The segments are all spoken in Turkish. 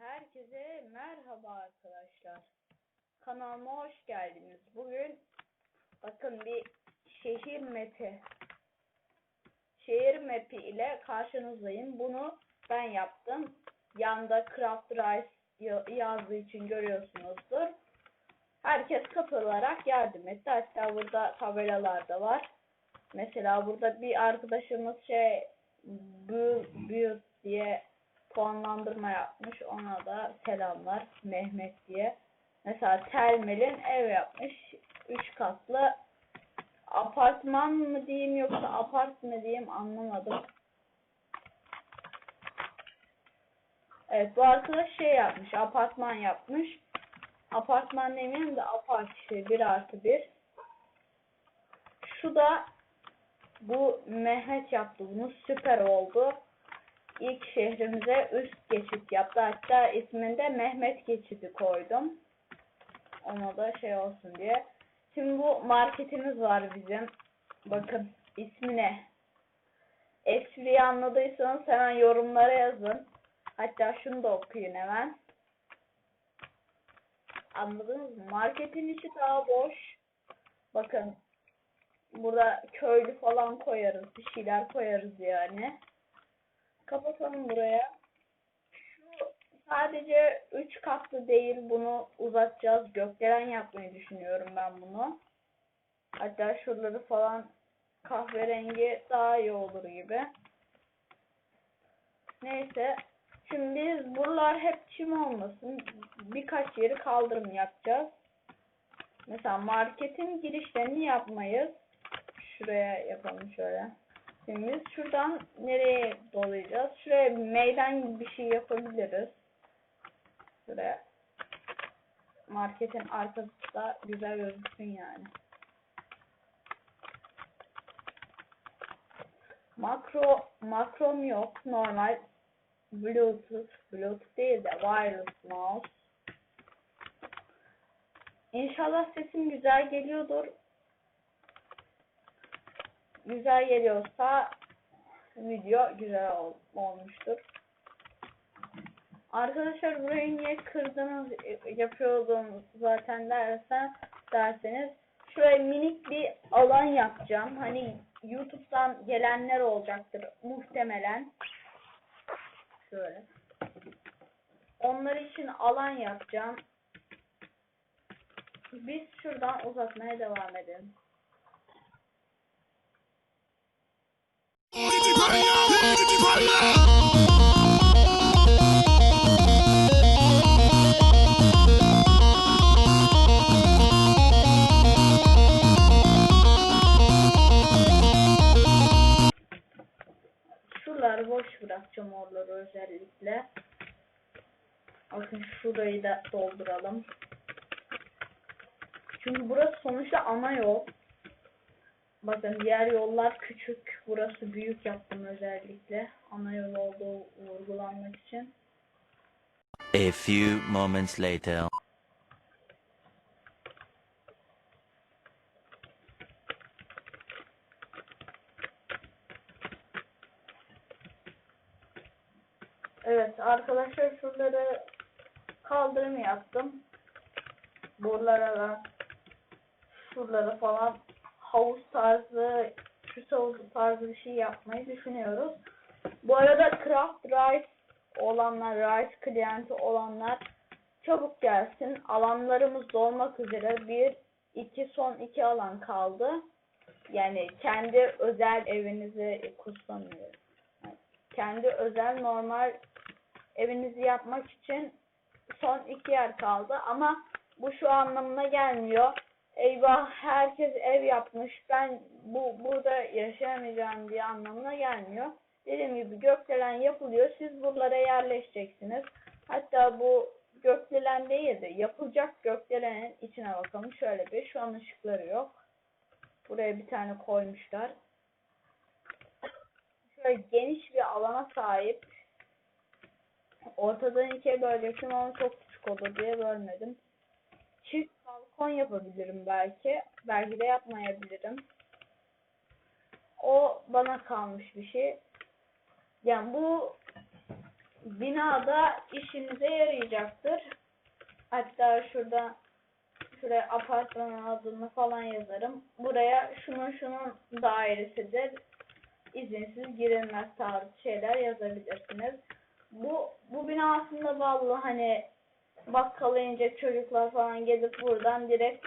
Herkese merhaba arkadaşlar. Kanalıma hoş geldiniz. Bugün bakın bir şehir mapi şehir mapi ile karşınızdayım. Bunu ben yaptım. Yanda Craft Rice ya- yazdığı için görüyorsunuzdur. Herkes katılarak yardım etti. Hatta burada tabelalar da var. Mesela burada bir arkadaşımız şey build, build diye puanlandırma yapmış. Ona da selamlar Mehmet diye. Mesela Telmel'in ev yapmış. 3 katlı apartman mı diyeyim yoksa apart mı diyeyim anlamadım. Evet bu arkadaş şey yapmış. Apartman yapmış. Apartman demeyeyim de apart işte 1 artı 1. Şu da bu Mehmet yaptı bunu süper oldu. İlk şehrimize üst geçit yaptı. Hatta isminde Mehmet geçidi koydum. Ona da şey olsun diye. Şimdi bu marketimiz var bizim. Bakın ismi ne? Espriyi anladıysanız hemen yorumlara yazın. Hatta şunu da okuyun hemen. Anladınız mı? Marketin içi daha boş. Bakın burada köylü falan koyarız. Bir şeyler koyarız yani. Kapatalım buraya. Şu sadece 3 katlı değil. Bunu uzatacağız. Gökdelen yapmayı düşünüyorum ben bunu. Hatta şuraları falan kahverengi daha iyi olur gibi. Neyse. Şimdi biz buralar hep çim olmasın. Birkaç yeri kaldırım yapacağız. Mesela marketin girişlerini yapmayız. Şuraya yapalım şöyle. Şimdi şuradan nereye dolayacağız? Şuraya meydan gibi bir şey yapabiliriz. Şuraya. Marketin arkası da güzel gözüksün yani. Makro, makrom yok. Normal Bluetooth, Bluetooth değil de wireless mouse. İnşallah sesim güzel geliyordur. Güzel geliyorsa video güzel ol, olmuştur. Arkadaşlar burayı niye kırdınız yapıyordum zaten dersen derseniz şöyle minik bir alan yapacağım. Hani YouTube'dan gelenler olacaktır muhtemelen. Şöyle. Onlar için alan yapacağım. Biz şuradan uzatmaya devam edelim. Şuraları boş bırakacağım oraları özellikle. Bakın şurayı da dolduralım. Çünkü burası sonuçta ana yol. Bakın diğer yollar küçük. Burası büyük yaptım özellikle. Ana yol olduğu vurgulanmak için. A few moments later. Evet arkadaşlar şuraları kaldırım yaptım. Buralara da şuraları falan havuz tarzı süs havuzu tarzı bir şey yapmayı düşünüyoruz. Bu arada Craft Rice olanlar, Rice klienti olanlar çabuk gelsin. Alanlarımız dolmak üzere. Bir, iki, son iki alan kaldı. Yani kendi özel evinizi kutsamıyor. Kendi özel normal evinizi yapmak için son iki yer kaldı ama bu şu anlamına gelmiyor. Eyvah herkes ev yapmış ben bu burada yaşayamayacağım diye anlamına gelmiyor. Dediğim gibi gökdelen yapılıyor. Siz buralara yerleşeceksiniz. Hatta bu gökdelen değil de yapılacak gökdelenin içine bakalım. Şöyle bir şu an ışıkları yok. Buraya bir tane koymuşlar. Şöyle geniş bir alana sahip. Ortadan ikiye bölecektim ama çok küçük olur diye bölmedim. Balkon yapabilirim belki. Belki de yapmayabilirim. O bana kalmış bir şey. Yani bu binada işinize yarayacaktır. Hatta şurada şuraya apartmanın adını falan yazarım. Buraya şunun şunun dairesidir. İzinsiz girilmez tarzı şeyler yazabilirsiniz. Bu bu bina aslında bağlı hani bakkala inecek çocuklar falan gelip buradan direkt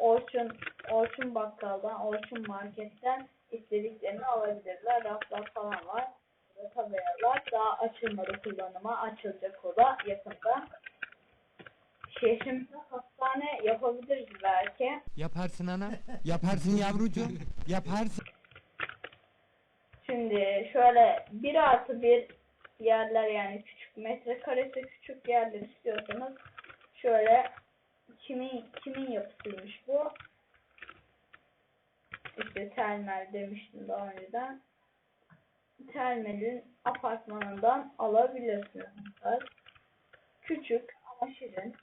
Orçun Orçun bakkaldan, Orçun marketten istediklerini alabilirler. Raflar falan var. Tabelalar daha açılmadı kullanıma. Açılacak o da yakında. Şehrimizde hastane yapabiliriz belki. Yaparsın ana. Yaparsın yavrucuğum. Yaparsın. Şimdi şöyle bir artı bir yerler yani küçük metrekaresi küçük yerler istiyorsanız şöyle kimin kimin yapısıymış bu? İşte Telmel demiştim daha önceden. Telmel'in apartmanından alabilirsiniz. Küçük ama şirin.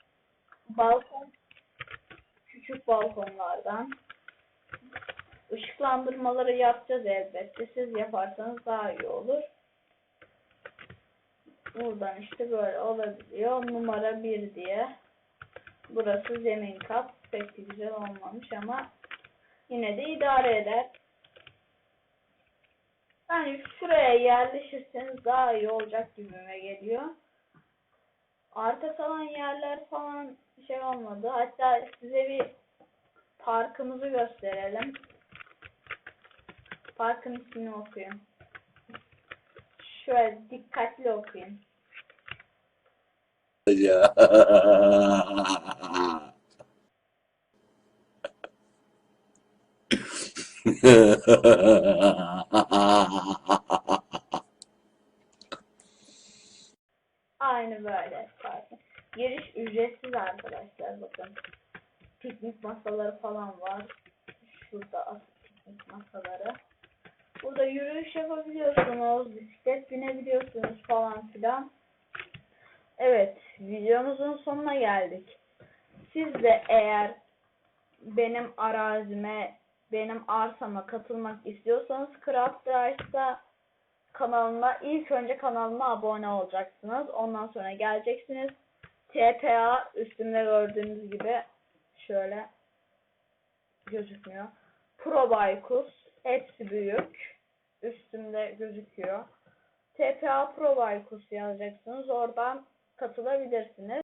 Balkon küçük balkonlardan Işıklandırmaları yapacağız elbette. Siz yaparsanız daha iyi olur. Buradan işte böyle olabiliyor. Numara 1 diye. Burası zemin kat. Pek de güzel olmamış ama yine de idare eder. Yani şuraya yerleşirseniz daha iyi olacak gibime geliyor. Arta kalan yerler falan şey olmadı. Hatta size bir parkımızı gösterelim. Parkın ismini okuyun. Şöyle dikkatli okuyun. ya. Aynı böyle parkın. Giriş ücretsiz arkadaşlar bakın. Piknik masaları falan var. Şurada piknik masaları. Burada yürüyüş yapabiliyorsunuz, bisiklet binebiliyorsunuz falan filan. Evet, videomuzun sonuna geldik. Siz de eğer benim arazime, benim arsama katılmak istiyorsanız Craft Rice'da kanalıma ilk önce kanalıma abone olacaksınız. Ondan sonra geleceksiniz. TPA üstümde gördüğünüz gibi şöyle gözükmüyor. Pro Baykus hepsi büyük. Üstümde gözüküyor. TPA Pro Baykus yazacaksınız. Oradan katılabilirsiniz.